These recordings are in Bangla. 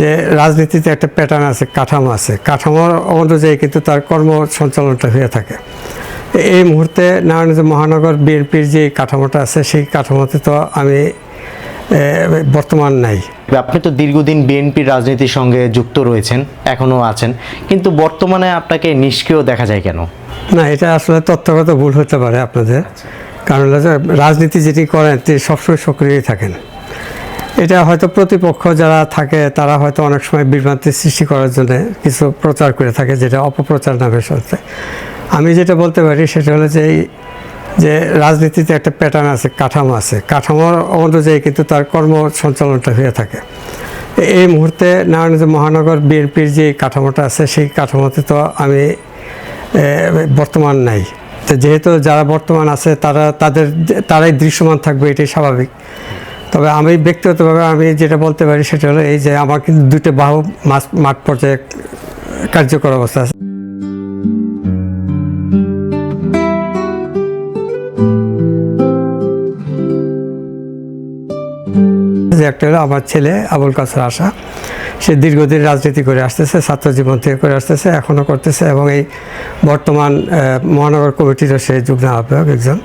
যে রাজনীতিতে একটা প্যাটার্ন আছে কাঠামো আছে। কাঠামোর অনুযায়ী কিন্তু তার কর্ম সঞ্চালনটা হয়ে থাকে। এই মুহূর্তে নারায়ণগঞ্জ মহানগর বিএনপির যে কাঠামোটা আছে সেই কাঠামোতে তো আমি বর্তমান নাই। আপনি তো দীর্ঘদিন বিএনপির রাজনীতির সঙ্গে যুক্ত রয়েছেন এখনও আছেন। কিন্তু বর্তমানে আপনাকে নিষ্ক্রিয় দেখা যায় কেন? না এটা আসলে তথ্যগত ভুল হতে পারে আপনাদের। কারণ রাজনীতি যেটি করেন তিনি সবসময় সক্রিয়ই থাকেন। এটা হয়তো প্রতিপক্ষ যারা থাকে, তারা হয়তো অনেক সময় বিভ্রান্তি সৃষ্টি করার জন্য কিছু প্রচার করে থাকে, যেটা অপপ্রচার নামের সাথে আমি যেটা বলতে পারি সেটা হলো যে যে রাজনীতিতে একটা প্যাটার্ন আছে, কাঠামো আছে। কাঠামোর অনুযায়ী কিন্তু তার কর্ম সঞ্চালনটা হয়ে থাকে। এই মুহূর্তে নারায়ণগঞ্জ মহানগর বিএনপির যে কাঠামোটা আছে, সেই কাঠামোতে তো আমি বর্তমান নাই। তো যেহেতু যারা বর্তমান আছে, তারা, তাদের, তারাই দৃশ্যমান থাকবে, এটাই স্বাভাবিক। তবে আমি ব্যক্তিগতভাবে আমি যেটা বলতে পারি সেটা হলো এই যে আমার কিন্তু দুটো বাহু মাঠ পর্যায়ে কার্যকর অবস্থা আছে। যে একটা হলো আমার ছেলে আবুল কাসর আশা। সে দীর্ঘদিন রাজনীতি করে আসতেছে, ছাত্র জীবন থেকে করে আসতেছে এখনও করতেছে এবং এই বর্তমান মহানগর কমিটিরও সে যুগ্ম আহ্বায়ক একজন।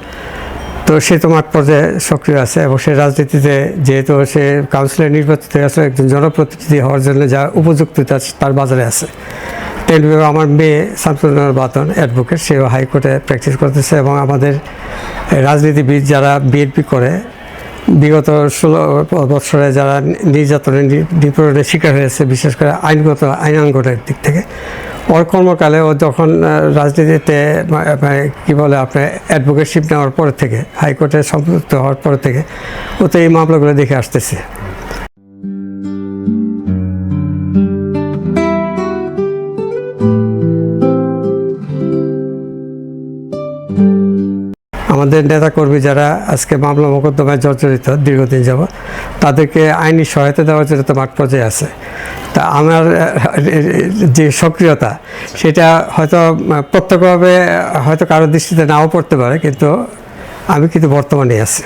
তো সে তো মাঠ পর্যায়ে সক্রিয় আছে এবং সে রাজনীতিতে যেহেতু সে কাউন্সিলর নির্বাচিত আছে, একজন জনপ্রতিনিধি হওয়ার জন্য যা উপযুক্ততা তার বাজারে আছে। তেমনি আমার মেয়ে শামসুল্লাহ বাতন অ্যাডভোকেট সেও হাইকোর্টে প্র্যাকটিস করতেছে এবং আমাদের রাজনীতিবিদ যারা বিএনপি করে, বিগত ষোলো বছরে যারা নির্যাতনের নিপীড়নের শিকার হয়েছে, বিশেষ করে আইনগত আইনাঙ্গনের দিক থেকে ওর কর্মকালে ও যখন রাজনীতিতে মানে কী বলে আপনার অ্যাডভোকেটশিপ নেওয়ার পর থেকে হাইকোর্টে সম্পৃক্ত হওয়ার পর থেকে ও তো এই মামলাগুলো দেখে আসতেছে। আমাদের নেতাকর্মী যারা আজকে মামলা মোকদ্দমায় জর্জরিত, দীর্ঘদিন যাব তাদেরকে আইনি সহায়তা দেওয়ার জন্য তো মাঠ পর্যায়ে আছে। তা আমার, যে সক্রিয়তা, সেটা হয়তো প্রত্যক্ষভাবে হয়তো কারও দৃষ্টিতে নাও পড়তে পারে, কিন্তু আমি কিন্তু বর্তমানে আছি।